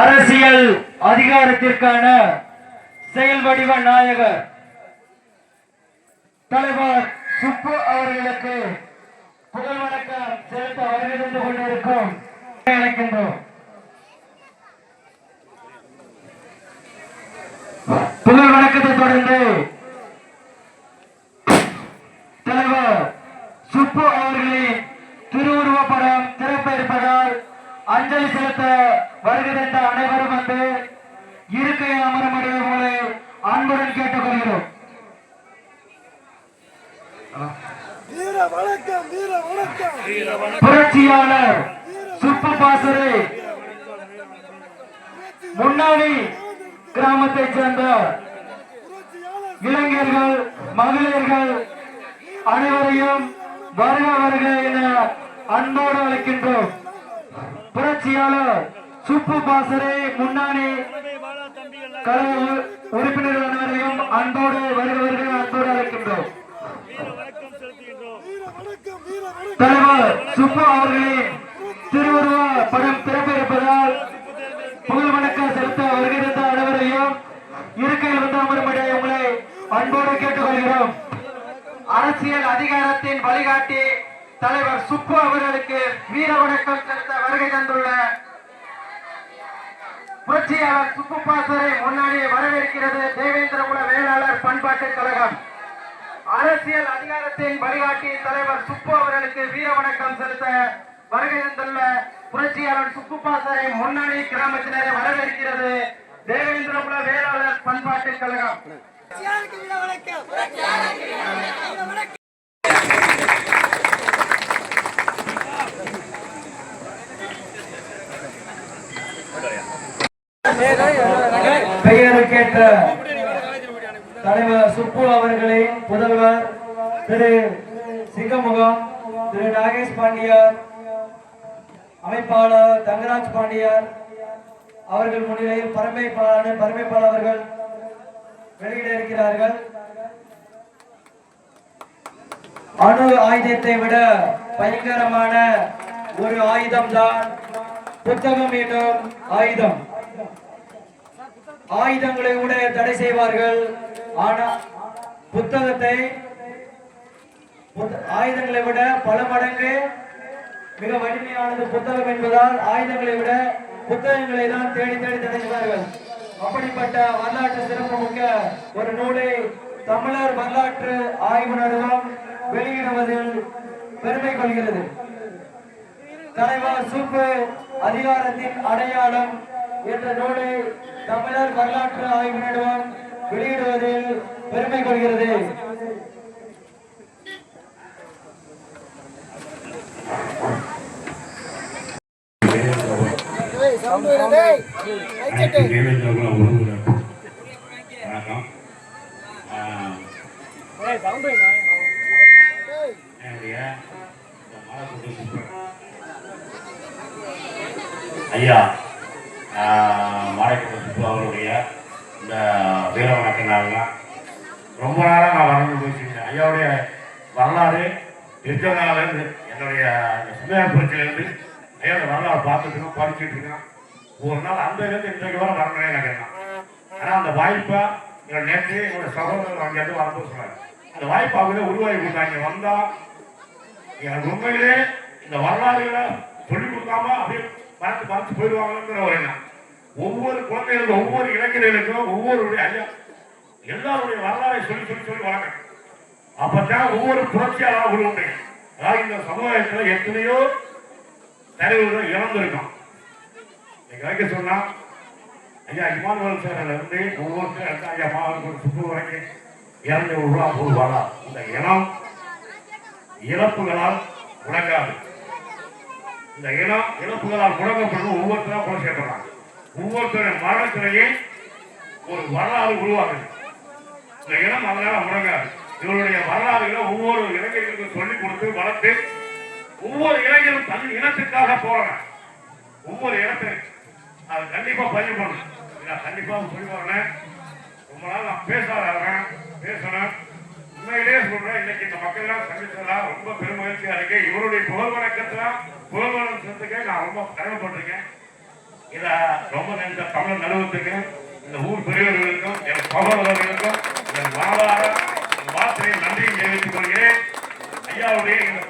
அரசியல் அதிகாரத்திற்கான செயல் வடிவ நாயகர் தலைவர் சுப்பு அவர்களுக்கு புகழ் வணக்கம். செலுத்த வருகிறது கொண்டிருக்கும். அழைக்கின்றோம். புகழ் வணக்கத்தை தொடர்ந்து தலைவர் சுப்பு அவர்களின் திருவுருவ படம் திறப்ப இருப்பதால் அஞ்சலி செலுத்த வருகின்ற அனைவரும் வந்து இருக்கையில் அமரமுடைய உங்களை அன்புடன் கேட்டுக்கொள்கிறோம். புரட்சியாளர் சுப்பு பாசறை முன்னாடி கிராமத்தைச் சேர்ந்த இளைஞர்கள் மகளிர்கள் அனைவரையும் வருக வருக என அன்போடு அழைக்கின்றோம். புரட்சியாளர் சுப்பு பாசரே முன்னாடி கலை உறுப்பினர்கள் அனைவரையும் அன்போடு வருக அன்போடு அழைக்கின்றோம். தலைவர் சுப்பு அவர்களின் திருவுருவ படம் திறப்பு இருப்பதால் புகழ் வணக்கம் செலுத்த வருகிறத அனைவரையும் இருக்கையில் வந்து அமரும்படி உங்களை அன்போடு கேட்டுக்கொள்கிறோம். அரசியல் அதிகாரத்தின் வழிகாட்டி தலைவர் சுப்பு அவர்களுக்கு வீர வணக்கம் செலுத்த வருகை தந்துள்ள புரட்சியாளர் சுப்பு பாசரை முன்னாடி வரவேற்கிறது தேவேந்திரகுல வேளாளர் பண்பாட்டு கழகம். அரசியல் அதிகாரத்தின் வழிகாட்டி தலைவர் சுப்பு அவர்களுக்கு வீர வணக்கம் செலுத்த வருகை தந்துள்ள புரட்சியாளர் சுப்புப்பாசரை முன்னாடி கிராமத்தினரை வரவேற்கிறது தேவேந்திரகுல வேளாளர் பண்பாட்டு கழகம் புரட்சியாளருக்கு வீர வணக்கம் வீர வணக்கம் பெயருக்கேற்ற தலைவர் சுப்பு அவர்களின் திரு சிங்கமுகம் திரு நாகேஷ் பாண்டியார் அமைப்பாளர் தங்கராஜ் பாண்டியார் அவர்கள் முன்னிலையில் பரமைப்பாளர் பரமைப்பாளர் அவர்கள் வெளியிட இருக்கிறார்கள். அணு ஆயுதத்தை விட பயங்கரமான ஒரு ஆயுதம் தான் புத்தகம் என்னும் ஆயுதம். ஆயுதங்களை கூட தடை செய்வார்கள். ஆனால் புத்தகத்தை ஆயுதங்களை விட பல மடங்கு மிக வலிமையானது புத்தகம் என்பதால் ஆயுதங்களை விட புத்தகங்களை தான் தேடி தேடி தடை அப்படிப்பட்ட வரலாற்று சிறப்புமிக்க ஒரு நூலை தமிழர் வரலாற்று ஆய்வு நடுவம் வெளியிடுவதில் பெருமை கொள்கிறது. தலைவர் சூப்பு அதிகாரத்தின் அடையாளம் என்ற நூலை தமிழர் வரலாற்று ஆய்வு நடுவம் வெளியிடுவதில் பெருமை கொள்கிறது. ஏய் சவுண்ட் ஐயா ஆஹ், அவருடைய இந்த வீர வணக்க நாள்லாம் ரொம்ப நாளாக நான் வரணும்னு போயிட்டு ஐயாவுடைய வரலாறு இருக்கிறதுனாலேருந்து என்னுடைய சுமையார் புரட்சியிலேருந்து ஐயாவோட வரலாறு பார்த்துட்டு படிச்சுட்டு இருக்கோம் ஒரு நாள் அந்த இடத்துல இன்றைக்கு வர வரணும்னே எனக்கு ஆனால் அந்த வாய்ப்பை என்னோட நேற்று என்னோட சகோதரர் அங்கேருந்து வரப்போ சொன்னார். அந்த வாய்ப்பு அவங்க உருவாகி கொடுத்தாங்க. வந்தா எனக்கு உண்மையிலே இந்த வரலாறுகளை சொல்லி கொடுக்காம அப்படியே மறந்து மறந்து போயிடுவாங்கன்னு ஒரு எண்ணம். ஒவ்வொரு குழந்தைகளுக்கும் ஒவ்வொரு இளைஞர்களுக்கும் ஒவ்வொருடைய ஐயா எல்லாருடைய வரலாறை சொல்லி சொல்லி சொல்லி வளர்க்கணும். அப்பதான் ஒவ்வொரு புரட்சியாளராக உருவாங்க அதாவது இந்த சமுதாயத்துல எத்தனையோ தலைவர்கள் இழந்திருக்கோம் நீங்க வைக்க சொன்னா ஐயா இமானுவல் சாரில் இருந்து ஒவ்வொருத்தரும் எடுத்து ஐயா மாவட்டம் சுற்று வரைக்கும் இறந்து உருவா போடுவாரா இந்த இனம் இழப்புகளால் முடங்காது. இந்த இனம் இழப்புகளால் முடங்கப்படும் ஒவ்வொருத்தரும் கொலை செய்யப்படுறாங்க. ஒவ்வொருத்தருடைய மரணத்திலேயே ஒரு வரலாறு உருவாகுது இந்த இனம் அதனால முடங்காது இவருடைய வரலாறுகளை ஒவ்வொரு இளைஞர்களுக்கும் சொல்லிக் கொடுத்து வளர்த்து ஒவ்வொரு இளைஞரும் தன் இனத்துக்காக போறாங்க ஒவ்வொரு இடத்துக்கு அது கண்டிப்பா பதிவு பண்ணணும். நான் கண்டிப்பா சொல்லி வரேன் ரொம்ப நாள் நான் பேசாத பேசணும். உண்மையிலேயே சொல்றேன் இன்னைக்கு இந்த மக்கள் எல்லாம் சந்திச்சதெல்லாம் ரொம்ப பெருமகிழ்ச்சியா இருக்கு. இவருடைய புகழ் வணக்கத்துல புகழ் வணக்கத்துக்கு நான் ரொம்ப கடமைப்பட்டிருக்கேன். இதை ரொம்ப இந்த தமிழ் நிலவத்துக்கு இந்த ஊர் பெரியவர்களுக்கும் என் சகோதரர்களுக்கும் என் மாவார வார்த்தையை நன்றியை தெரிவித்துக் கொள்கிறேன். ஐயாவுடைய இந்த